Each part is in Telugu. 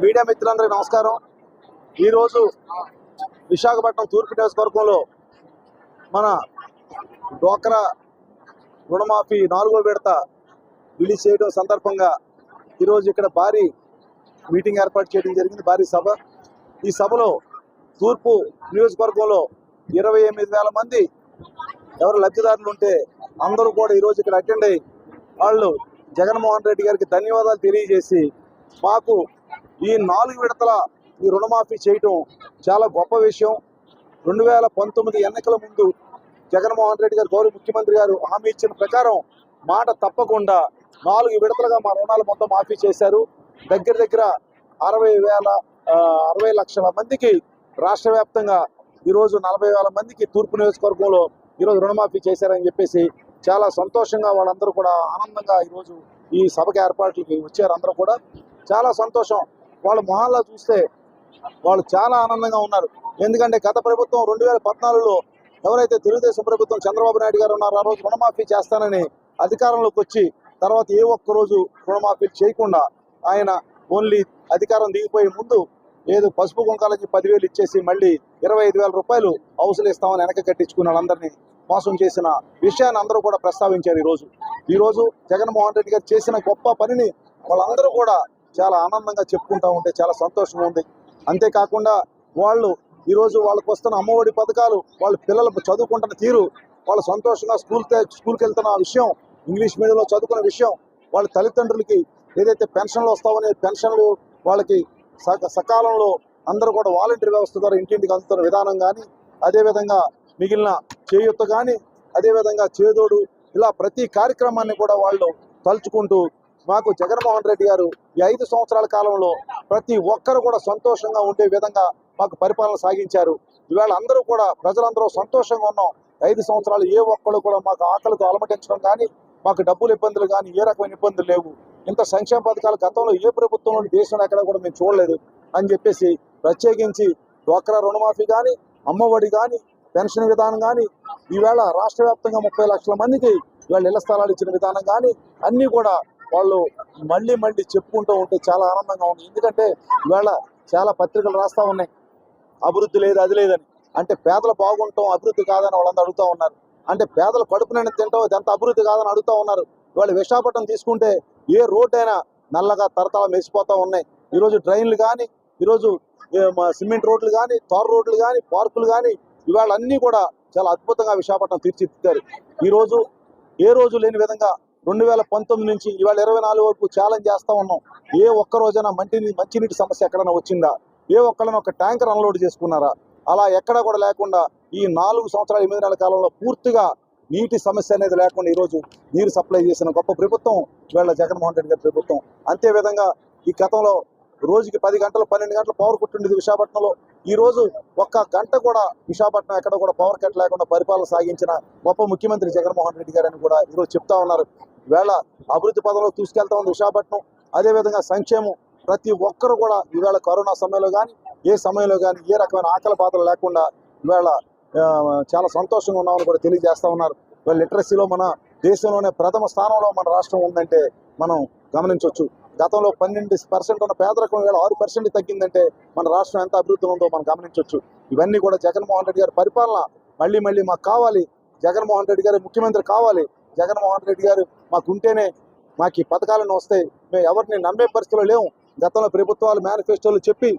మీడియా మిత్రులందరికీ నమస్కారం. ఈరోజు విశాఖపట్నం తూర్పు నియోజకవర్గంలో మన డోక్రా రుణమాఫీ నాలుగో విడత రిలీజ్ చేయడం సందర్భంగా ఈరోజు ఇక్కడ భారీ మీటింగ్ ఏర్పాటు చేయడం జరిగింది. భారీ సభ. ఈ సభలో తూర్పు నియోజకవర్గంలో ఇరవై ఎనిమిది వేల మంది ఎవరు లబ్ధిదారులు ఉంటే అందరూ కూడా ఈరోజు ఇక్కడ అటెండ్ అయ్యి వాళ్ళు జగన్మోహన్ రెడ్డి గారికి ధన్యవాదాలు తెలియజేసి మాకు ఈ నాలుగు విడతల ఈ రుణమాఫీ చేయటం చాలా గొప్ప విషయం. రెండు వేల పంతొమ్మిది ఎన్నికల ముందు జగన్మోహన్ రెడ్డి గారు గౌరవ ముఖ్యమంత్రి గారు హామీ ఇచ్చిన ప్రకారం మాట తప్పకుండా నాలుగు విడతలుగా మా రుణాలు మొత్తం మాఫీ చేశారు. దగ్గర దగ్గర అరవై వేల అరవై లక్షల మందికి రాష్ట్ర వ్యాప్తంగా ఈరోజు నలభై వేల మందికి తూర్పు నియోజకవర్గంలో ఈరోజు రుణమాఫీ చేశారని చెప్పేసి చాలా సంతోషంగా వాళ్ళందరూ కూడా ఆనందంగా ఈరోజు ఈ సభకి ఏర్పాట్లకి వచ్చారు అందరూ కూడా. చాలా సంతోషం. వాళ్ళ మొహాల్లో చూస్తే వాళ్ళు చాలా ఆనందంగా ఉన్నారు. ఎందుకంటే గత ప్రభుత్వం రెండు వేల పద్నాలుగులో ఎవరైతే తెలుగుదేశం ప్రభుత్వం చంద్రబాబు నాయుడు గారు ఉన్నారో ఆ రోజు రుణమాఫీ చేస్తానని అధికారంలోకి వచ్చి తర్వాత ఏ ఒక్క రోజు రుణమాఫీ చేయకుండా ఆయన ఓన్లీ అధికారం దిగిపోయే ముందు ఏదో పసుపు కుంకాలకి పదివేలు ఇచ్చేసి మళ్ళీ ఇరవై ఐదు వేల రూపాయలు అవసరం ఇస్తామని వెనక కట్టించుకున్న వాళ్ళందరినీ మోసం చేసిన విషయాన్ని అందరూ కూడా ప్రస్తావించారు ఈరోజు. ఈరోజు జగన్మోహన్ రెడ్డి గారు చేసిన గొప్ప పనిని వాళ్ళందరూ కూడా చాలా ఆనందంగా చెప్పుకుంటా ఉంటే చాలా సంతోషంగా ఉంది. అంతేకాకుండా వాళ్ళు ఈరోజు వాళ్ళకు వస్తున్న అమ్మఒడి పథకాలు వాళ్ళ పిల్లలు చదువుకుంటున్న తీరు వాళ్ళు సంతోషంగా స్కూల్ స్కూల్కి వెళ్తున్న విషయం ఇంగ్లీష్ మీడియంలో చదువుకున్న విషయం వాళ్ళ తల్లిదండ్రులకి ఏదైతే పెన్షన్లు వస్తావనే పెన్షన్లు వాళ్ళకి సకాలంలో అందరూ కూడా వాలంటీర్ వ్యవస్థ ద్వారా ఇంటింటికి అందుతున్న విధానం కానీ అదేవిధంగా మిగిలిన చేయూత కానీ అదేవిధంగా చేదోడు ఇలా ప్రతి కార్యక్రమాన్ని కూడా వాళ్ళు తలుచుకుంటూ మాకు జగన్మోహన్ రెడ్డి గారు ఈ ఐదు సంవత్సరాల కాలంలో ప్రతి ఒక్కరు కూడా సంతోషంగా ఉండే విధంగా మాకు పరిపాలన సాగించారు. ఇవాళ అందరూ కూడా ప్రజలందరూ సంతోషంగా ఉన్నాం. ఐదు సంవత్సరాలు ఏ ఒక్కళ్ళు కూడా మాకు ఆకలితో అలమటించడం కానీ మాకు డబ్బులు ఇబ్బందులు కానీ ఏ రకమైన ఇబ్బందులు లేవు. ఇంత సంక్షేమ పథకాలు గతంలో ఏ ప్రభుత్వంలో దేశంలో ఎక్కడ కూడా మేము చూడలేదు అని చెప్పేసి ప్రత్యేకించి డ్వాక్రా రుణమాఫీ కానీ అమ్మఒడి కానీ పెన్షన్ విధానం కానీ ఈవేళ రాష్ట్ర వ్యాప్తంగా ముప్పై లక్షల మందికి ఇవాళ ఇళ్ళ స్థలాలు ఇచ్చిన విధానం కానీ అన్నీ కూడా వాళ్ళు మళ్ళీ మళ్ళీ చెప్పుకుంటూ ఉంటే చాలా ఆనందంగా ఉంది. ఎందుకంటే ఇవాళ చాలా పత్రికలు రాస్తా ఉన్నాయి. అభివృద్ధి లేదు అది లేదని. అంటే పేదలు బాగుంటాం అభివృద్ధి కాదని వాళ్ళందరూ అడుగుతా ఉన్నారు. అంటే పేదలు కడుపునని తింటాం ఇదంతా అభివృద్ధి కాదని అడుగుతూ ఉన్నారు. ఇవాళ విశాఖపట్నం తీసుకుంటే ఏ రోడ్ అయినా నల్లగా తరతల మెసిపోతూ ఉన్నాయి. ఈరోజు ట్రైన్లు కానీ ఈరోజు సిమెంట్ రోడ్లు కానీ తారు రోడ్లు కానీ పార్కులు కానీ ఇవాళ అన్నీ కూడా చాలా అద్భుతంగా విశాఖపట్నం తీర్చిదిద్దారు. ఈరోజు ఏ రోజు లేని విధంగా రెండు వేల పంతొమ్మిది నుంచి ఇవాళ ఇరవై నాలుగు వరకు ఛాలెంజ్ చేస్తా ఉన్నాం. ఏ ఒక్క రోజైనా మంచి మంచినీటి సమస్య ఎక్కడైనా వచ్చిందా? ఏ ఒక్కళ్ళని ఒక ట్యాంకర్ అన్లోడ్ చేసుకున్నారా? అలా ఎక్కడా కూడా లేకుండా ఈ నాలుగు సంవత్సరాల ఎనిమిది నెలల కాలంలో పూర్తిగా నీటి సమస్య అనేది లేకుండా ఈరోజు నీరు సప్లై చేసిన గొప్ప ప్రభుత్వం ఇవాళ జగన్మోహన్ రెడ్డి గారి ప్రభుత్వం. అంతే విధంగా ఈ గతంలో రోజుకి పది గంటలు పన్నెండు గంటలు పవర్ కుట్టిండేది విశాఖపట్నంలో. ఈ రోజు ఒక్క గంట కూడా విశాఖపట్నం ఎక్కడ కూడా పవర్ కట్ లేకుండా పరిపాలన సాగించిన గొప్ప ముఖ్యమంత్రి జగన్మోహన్ రెడ్డి గారని కూడా ఈరోజు చెప్తా ఉన్నారు. వేళ అభివృద్ధి పదంలో తీసుకెళ్తా ఉంది విశాఖపట్నం. అదేవిధంగా సంక్షేమం ప్రతి ఒక్కరు కూడా ఈవేళ కరోనా సమయంలో కానీ ఏ సమయంలో కానీ ఏ రకమైన ఆకలి బాధలు లేకుండా ఈవేళ చాలా సంతోషంగా ఉన్నామని కూడా తెలియజేస్తా ఉన్నారు. ఇవాళ లిటరసీలో మన దేశంలోనే ప్రథమ స్థానంలో మన రాష్ట్రం ఉందంటే మనం గమనించవచ్చు గతంలో పన్నెండు పర్సెంట్ ఉన్న పేదరికం వేళ ఆరు పర్సెంట్ తగ్గిందంటే మన రాష్ట్రం ఎంత అభివృద్ధి ఉందో మనం గమనించవచ్చు ఇవన్నీ కూడా జగన్మోహన్ రెడ్డి గారి పరిపాలన. మళ్ళీ మళ్ళీ మాకు కావాలి. జగన్మోహన్ రెడ్డి గారు ముఖ్యమంత్రి కావాలి. జగన్మోహన్ రెడ్డి గారు మాకు ఉంటేనే మాకు ఈ పథకాలను వస్తాయి. మేము ఎవరిని నమ్మే పరిస్థితిలో లేవు గతంలో ప్రభుత్వాలు మేనిఫెస్టోలు చెప్పి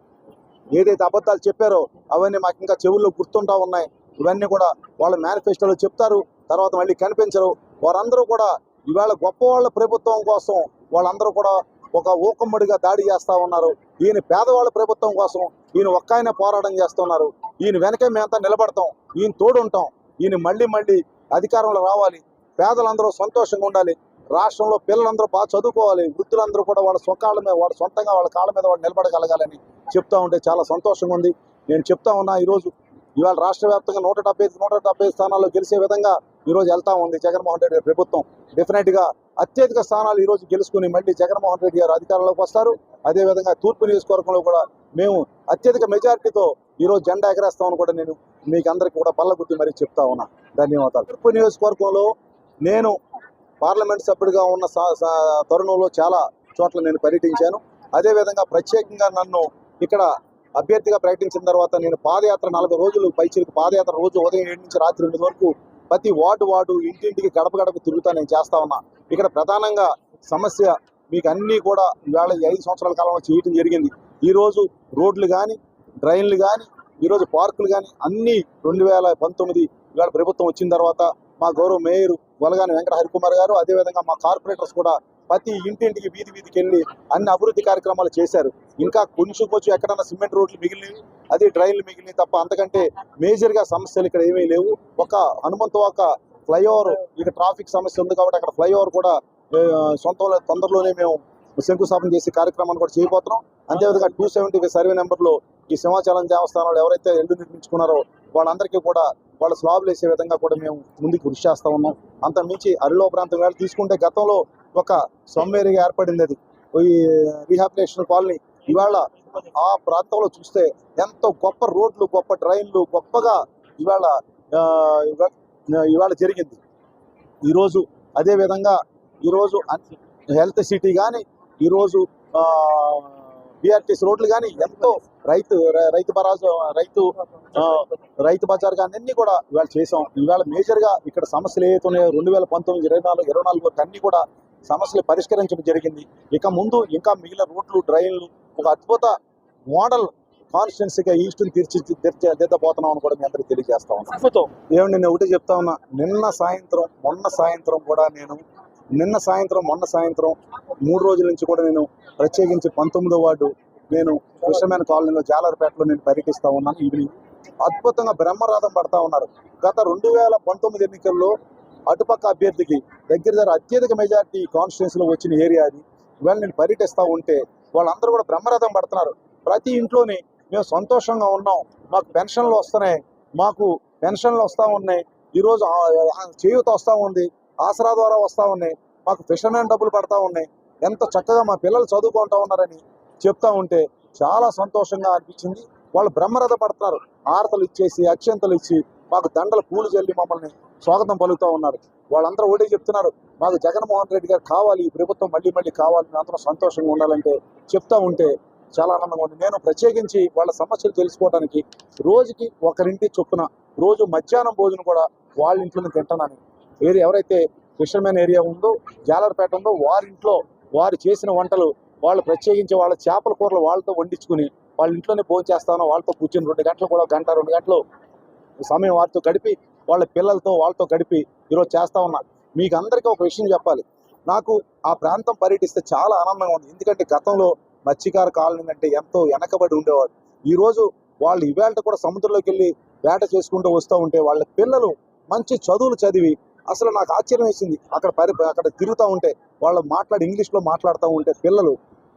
ఏదైతే అబద్ధాలు చెప్పారో అవన్నీ మాకు ఇంకా చెవుల్లో గుర్తుంటా ఉన్నాయి. ఇవన్నీ కూడా వాళ్ళ మేనిఫెస్టోలో చెప్తారు. తర్వాత మళ్ళీ కనిపించరు. వారందరూ కూడా ఇవాళ గొప్ప వాళ్ళ ప్రభుత్వం కోసం వాళ్ళందరూ కూడా ఒక ఊకమ్మడిగా దాడి చేస్తూ ఉన్నారు. ఈయన పేదవాళ్ళ ప్రభుత్వం కోసం ఈయన ఒక్క ఆయన పోరాటం చేస్తున్నారు. ఈయన వెనకే మేమంతా నిలబడతాం. ఈయన తోడు ఉంటాం ఈయన మళ్ళీ మళ్ళీ అధికారంలో రావాలి. పేదలందరూ సంతోషంగా ఉండాలి. రాష్ట్రంలో పిల్లలందరూ బాగా చదువుకోవాలి. వృద్ధులందరూ కూడా వాళ్ళ స్వకాళ్ళ మీద వాళ్ళ సొంతంగా వాళ్ళ కాళ్ళ మీద వాళ్ళు నిలబడగలగాలని చెప్తా ఉంటే చాలా సంతోషంగా ఉంది. నేను చెప్తా ఉన్నా ఈరోజు ఇవాళ రాష్ట్ర వ్యాప్తంగా నూట డెబ్బై నూట డెబ్బై స్థానాల్లో గెలిచే విధంగా ఈరోజు వెళ్తా ఉంది జగన్మోహన్ రెడ్డి గారి ప్రభుత్వం. డెఫినెట్గా అత్యధిక స్థానాలు ఈ రోజు గెలుచుకుని మళ్ళీ జగన్మోహన్ రెడ్డి గారు అధికారంలోకి వస్తారు. అదేవిధంగా తూర్పు నియోజకవర్గంలో కూడా మేము అత్యధిక మెజారిటీతో ఈరోజు జెండా ఎగరేస్తామని కూడా నేను మీకు అందరికీ కూడా పల్ల గుర్తి మరీ చెప్తా ఉన్నా. ధన్యవాదాలు. తూర్పు నియోజకవర్గంలో నేను పార్లమెంట్ సభ్యుడిగా ఉన్న తరుణంలో చాలా చోట్ల నేను పర్యటించాను. అదేవిధంగా ప్రత్యేకంగా నన్ను ఇక్కడ అభ్యర్థిగా ప్రకటించిన తర్వాత నేను పాదయాత్ర నలభై రోజులు పైచిలకు పాదయాత్ర రోజు ఉదయం ఏడు నుంచి రాత్రి ఎనిమిది వరకు ప్రతి వార్డు వార్డు ఇంటింటికి గడప గడప తిరుగుతా నేను చేస్తా ఉన్నా. ఇక్కడ ప్రధానంగా సమస్య మీకు అన్నీ కూడా ఇవాళ ఈ ఐదు సంవత్సరాల కాలంలో చేయటం జరిగింది. ఈరోజు రోడ్లు కానీ డ్రైన్లు కానీ ఈరోజు పార్కులు కానీ అన్నీ రెండు వేల పంతొమ్మిది ఇవాళ ప్రభుత్వం వచ్చిన తర్వాత మా గౌరవ మేయర్ వలగాని వెంకట హరికుమార్ గారు అదేవిధంగా మా కార్పొరేటర్స్ కూడా ప్రతి ఇంటింటికి వీధి వీధికి వెళ్ళి అన్ని అభివృద్ధి కార్యక్రమాలు చేశారు. ఇంకా కొంచెం కొంచెం ఎక్కడన్నా సిమెంట్ రోడ్లు మిగిలినవి అది డ్రైన్లు మిగిలినవి తప్ప అంతకంటే మేజర్గా సమస్యలు ఇక్కడ ఏమీ లేవు. ఒక హనుమంతవాక ఒక ఫ్లైఓవర్ ఇక ట్రాఫిక్ సమస్య ఉంది కాబట్టి అక్కడ ఫ్లైఓవర్ కూడా సొంత తొందరలోనే మేము శంకుస్థాపన చేసే కార్యక్రమాన్ని కూడా చేయబోతున్నాం. అంతేవిధంగా టూ సెవెంటీ సర్వే నెంబర్లో ఈ సింహాచలం దేవస్థానంలో ఎవరైతే ఇల్లు నిర్మించుకున్నారో వాళ్ళందరికీ కూడా వాళ్ళ స్లాబ్లు వేసే విధంగా కూడా మేము ముందుకు కృషి చేస్తా ఉన్నాం. అంత మించి అరిలో ప్రాంతం వేళ తీసుకుంటే గతంలో ఒక సొమ్మేరిగా ఏర్పడింది అది. ఈ రీహాబిలేషన్ కాలనీ. ఇవాళ ఆ ప్రాంతంలో చూస్తే ఎంతో గొప్ప రోడ్లు గొప్ప ట్రైన్లు గొప్పగా ఇవాళ ఇవాళ జరిగింది. ఈరోజు అదే విధంగా ఈరోజు హెల్త్ సిటీ కానీ ఈరోజు బిఆర్టీసీ రోడ్లు కానీ ఎంతో రైతు రైతు బరాజు రైతు రైతు బజార్ కానీ అన్ని కూడా ఇవాళ చేసాం. ఇవాళ మేజర్గా ఇక్కడ సమస్యలు ఏవైతే ఉన్నాయో రెండు వేల పంతొమ్మిది ఇరవై నాలుగు ఇరవై నాలుగు వరకు అన్ని కూడా సమస్యలు పరిష్కరించడం జరిగింది. ఇక ముందు ఇంకా మిగిలిన రోడ్లు డ్రైన్లు ఒక అద్భుత మోడల్ కాన్స్టిట్యున్సీగా ఈస్ట్ని తీర్చి తీర్చి దిద్దబోతున్నాం అని కూడా మీ అందరికీ తెలియజేస్తా ఉన్నాను. ఏమండి నేను ఒకటి చెప్తా ఉన్నా నిన్న సాయంత్రం మొన్న సాయంత్రం కూడా నేను నిన్న సాయంత్రం మొన్న సాయంత్రం మూడు రోజుల నుంచి కూడా నేను ప్రత్యేకించి పంతొమ్మిదో వార్డు నేను విషమైన కాలనీలో జాలర్పేటలో నేను పర్యటిస్తా ఉన్నాను ఈవినింగ్ అద్భుతంగా బ్రహ్మరథం పడతా ఉన్నారు. గత రెండు వేల పంతొమ్మిది ఎన్నికల్లో అటుపక్క అభ్యర్థికి దగ్గర దగ్గర అత్యధిక మెజార్టీ కాన్స్టిట్యున్సీలో వచ్చిన ఏరియా అది. ఇవాళ నేను పర్యటిస్తూ ఉంటే వాళ్ళందరూ కూడా బ్రహ్మరథం పడుతున్నారు. ప్రతి ఇంట్లోని మేము సంతోషంగా ఉన్నాం. మాకు పెన్షన్లు వస్తున్నాయి. మాకు పెన్షన్లు వస్తూ ఉన్నాయి. ఈరోజు చేయూత వస్తూ ఉంది. ఆసరా ద్వారా వస్తూ ఉన్నాయి. మాకు ఫిషర్మెన్ డబ్బులు పడతా ఉన్నాయి. ఎంత చక్కగా మా పిల్లలు చదువుకుంటా ఉన్నారని చెప్తా ఉంటే చాలా సంతోషంగా అనిపించింది. వాళ్ళు బ్రహ్మరథ పడుతున్నారు ఆరతలు ఇచ్చేసి అక్షంతలు ఇచ్చి మాకు దండలు పూలు చల్లి మమ్మల్ని స్వాగతం పలుకుతూ ఉన్నారు. వాళ్ళందరూ ఒకటే చెప్తున్నారు. మాకు జగన్మోహన్ రెడ్డి గారు కావాలి ఈ ప్రభుత్వం మళ్ళీ మళ్ళీ కావాలి అందరం సంతోషంగా ఉండాలంటే చెప్తా ఉంటే చాలా ఆనందంగా ఉంది. నేను ప్రత్యేకించి వాళ్ళ సమస్యలు తెలుసుకోవడానికి రోజుకి ఒకరింటి చొప్పున రోజు మధ్యాహ్నం భోజనం కూడా వాళ్ళ ఇంట్లోనే తింటానని ఏది ఎవరైతే ఫిషర్మెన్ ఏరియా ఉందో జాలర్పేట ఉందో వారి ఇంట్లో వారు చేసిన వంటలు వాళ్ళు ప్రత్యేకించి వాళ్ళ చేపల కూరలు వాళ్ళతో వండించుకుని వాళ్ళ ఇంట్లోనే భోజనం చేస్తాను వాళ్ళతో కూర్చొని రెండు గంటలు కూడా గంట రెండు గంటలు సమయం వారితో గడిపి వాళ్ళ పిల్లలతో వాళ్ళతో గడిపి ఈరోజు చేస్తూ ఉన్నా. మీకు అందరికీ ఒక విషయం చెప్పాలి. నాకు ఆ ప్రాంతం పర్యటిస్తే చాలా ఆనందంగా ఉంది. ఎందుకంటే గతంలో మత్స్యకార కాలనీ అంటే ఎంతో వెనకబడి ఉండేవారు. ఈరోజు వాళ్ళు ఇవాళ కూడా సముద్రంలోకి వెళ్ళి వేట చేసుకుంటూ వస్తూ ఉంటే వాళ్ళ పిల్లలు మంచి చదువులు చదివి అసలు నాకు ఆశ్చర్యం వేసింది. అక్కడ పరి అక్కడ తిరుగుతూ ఉంటే వాళ్ళు మాట్లాడి ఇంగ్లీష్లో మాట్లాడుతూ ఉంటే పిల్లలు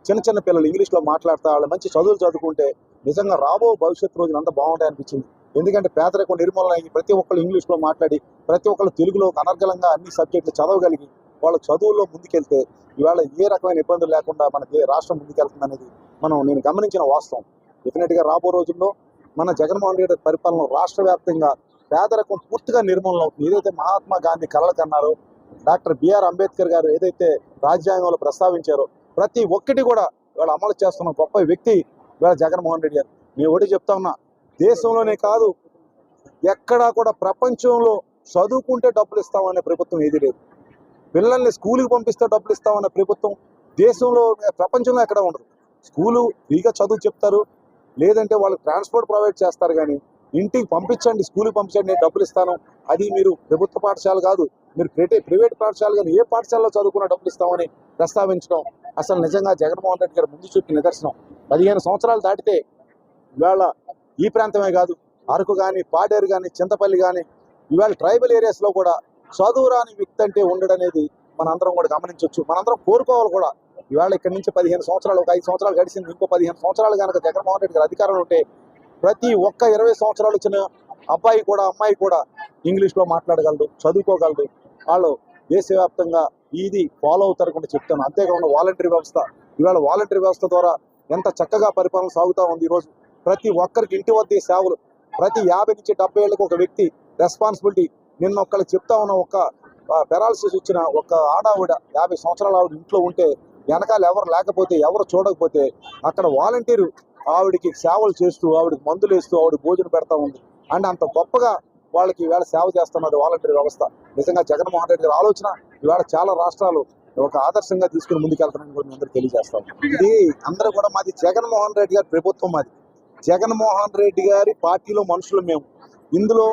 చిన్న చిన్న పిల్లలు ఇంగ్లీష్లో మాట్లాడుతూ వాళ్ళు మంచి చదువులు చదువుకుంటే నిజంగా రాబో భవిష్యత్తు రోజులు అంతా బాగుంటాయి అనిపించింది. ఎందుకంటే పేదరికం నిర్మూలన అయ్యి ప్రతి ఒక్కళ్ళు ఇంగ్లీష్లో మాట్లాడి ప్రతి ఒక్కళ్ళు తెలుగులో అనర్గళంగా అన్ని సబ్జెక్టులు చదవగలిగి వాళ్ళ చదువుల్లో ముందుకెళ్తే ఇవాళ ఏ రకమైన ఇబ్బందులు లేకుండా మన రాష్ట్రం ముందుకెళ్తుంది అనేది మనం నేను గమనించిన వాస్తవం. డెఫినెట్గా రాబో రోజుల్లో మన జగన్మోహన్ రెడ్డి పరిపాలన రాష్ట్ర వ్యాప్తంగా పేదరికం పూర్తిగా నిర్మూలన అవుతుంది. ఏదైతే మహాత్మా గాంధీ కలలు కన్నారో డాక్టర్ బిఆర్ అంబేద్కర్ గారు ఏదైతే రాజ్యాంగంలో ప్రస్తావించారో ప్రతి ఒక్కటి కూడా ఇవాళ అమలు చేస్తున్న గొప్ప వ్యక్తి ఇవాళ జగన్మోహన్ రెడ్డి గారు. నేను ఒకటి చెప్తా ఉన్నా దేశంలోనే కాదు ఎక్కడా కూడా ప్రపంచంలో చదువుకుంటే డబ్బులు ఇస్తామనే ప్రభుత్వం ఏది లేదు. పిల్లల్ని స్కూల్కి పంపిస్తే డబ్బులు ఇస్తామనే ప్రభుత్వం దేశంలో ప్రపంచంలో ఎక్కడ ఉండదు. స్కూలు ఫ్రీగా చదువు చెప్తారు లేదంటే వాళ్ళు ట్రాన్స్పోర్ట్ ప్రొవైడ్ చేస్తారు కానీ ఇంటికి పంపించండి స్కూల్కి పంపించండి నేను డబ్బులు ఇస్తాను. అది మీరు ప్రభుత్వ పాఠశాల కాదు మీరు ప్రైవేట్ ప్రైవేట్ పాఠశాల కానీ ఏ పాఠశాలలో చదువుకున్న డబ్బులు ఇస్తామని ప్రస్తావించడం. అసలు నిజంగా జగన్మోహన్ రెడ్డి గారు ముందు చూపి నిదర్శనం. పదిహేను సంవత్సరాలు దాటితే ఇవాళ ఈ ప్రాంతమే కాదు అరకు కానీ పాడేరు కానీ చింతపల్లి కానీ ఇవాళ ట్రైబల్ ఏరియాస్లో కూడా చదువు రాని వ్యక్తి అంటే ఉండడనేది మనందరం కూడా గమనించవచ్చు మనందరం కోరుకోవాలి కూడా. ఇవాళ ఇక్కడి నుంచి పదిహేను సంవత్సరాలు ఒక ఐదు సంవత్సరాలు గడిచింది ఇంకో పదిహేను సంవత్సరాలు కనుక జగన్మోహన్ రెడ్డి గారు అధికారంలో ఉంటే ప్రతి ఒక్క ఇరవై సంవత్సరాలు వచ్చిన అబ్బాయి కూడా అమ్మాయి కూడా ఇంగ్లీష్లో మాట్లాడగలడు చదువుకోగలడు వాళ్ళు దేశవ్యాప్తంగా ఇది ఫాలో అవుతారు కూడా చెప్తాను. అంతేకాకుండా వాలంటరీ వ్యవస్థ. ఇవాళ వాలంటరీ వ్యవస్థ ద్వారా ఎంత చక్కగా పరిపాలన సాగుతూ ఉంది ఈరోజు. ప్రతి ఒక్కరికి ఇంటి వద్ద సేవలు. ప్రతి యాభై నుంచి డెబ్బై ఏళ్ళకి ఒక వ్యక్తి రెస్పాన్సిబిలిటీ నిన్న ఒక్కళ్ళకి చెప్తా ఉన్న ఒక పెరాలసిస్ వచ్చిన ఒక ఆడావిడ యాభై సంవత్సరాల ఆవిడ ఇంట్లో ఉంటే వెనకాల ఎవరు లేకపోతే ఎవరు చూడకపోతే అక్కడ వాలంటీరు ఆవిడకి సేవలు చేస్తూ ఆవిడకి మందులు వేస్తూ ఆవిడ భోజనం పెడతా ఉంది. అండ్ అంత గొప్పగా వాళ్ళకి ఈవేళ సేవ చేస్తున్నది వాలంటీర్ వ్యవస్థ. నిజంగా జగన్మోహన్ రెడ్డి గారి ఆలోచన ఈవేళ చాలా రాష్ట్రాలు ఒక ఆదర్శంగా తీసుకుని ముందుకెళ్తానని కూడా మేము అందరూ తెలియజేస్తాం ఇది అందరూ కూడా మాది జగన్మోహన్ రెడ్డి గారి ప్రభుత్వం మాది. జగన్మోహన్ రెడ్డి గారి పార్టీలో మనుషులు మేము. ఇందులో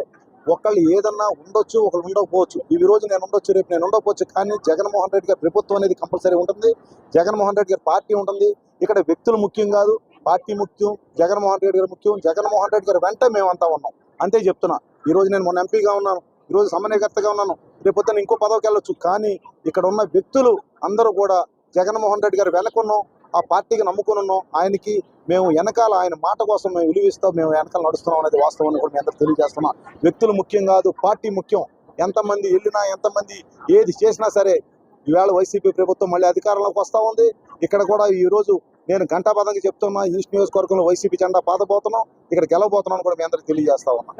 ఒకళ్ళు ఏదన్నా ఉండొచ్చు ఒకళ్ళు ఉండకపోవచ్చు. ఈ రోజు నేను ఉండొచ్చు రేపు నేను ఉండకపోవచ్చు కానీ జగన్మోహన్ రెడ్డి గారి ప్రభుత్వం అనేది కంపల్సరీ ఉంటుంది. జగన్మోహన్ రెడ్డి గారి పార్టీ ఉంటుంది. ఇక్కడ వ్యక్తులు ముఖ్యం కాదు. పార్టీ ముఖ్యం జగన్మోహన్ రెడ్డి గారు ముఖ్యం జగన్మోహన్ రెడ్డి గారు వెంట మేమంతా ఉన్నాం. అంతే చెప్తున్నా. ఈరోజు నేను మొన్న ఎంపీగా ఉన్నాను. ఈరోజు సమన్వయకర్తగా ఉన్నాను. రేపొద్దున ఇంకో పదవికి వెళ్ళొచ్చు. కానీ ఇక్కడ ఉన్న వ్యక్తులు అందరూ కూడా జగన్మోహన్ రెడ్డి గారు వెనకున్నాం. ఆ పార్టీకి నమ్ముకుని ఉన్నాం. ఆయనకి మేము వెనకాల ఆయన మాట కోసం మేము విలువిస్తాం మేము వెనకాల నడుస్తున్నాం అనేది వాస్తవం అని కూడా మేము అందరూ తెలియజేస్తున్నాం. వ్యక్తులు ముఖ్యం కాదు పార్టీ ముఖ్యం. ఎంతమంది వెళ్ళినా ఎంతమంది ఏది చేసినా సరే ఈవేళ వైసీపీ ప్రభుత్వం మళ్ళీ అధికారంలోకి వస్తూ ఉంది. ఇక్కడ కూడా ఈ రోజు నేను ఘంటాపదంగా చెప్తున్నా ఈస్ట్ నియోజకవర్గంలో వైసీపీ జెండా పాతపోతున్నాం ఇక్కడ గెలవబోతున్నాను కూడా మీ అందరికీ తెలియజేస్తా ఉన్నా.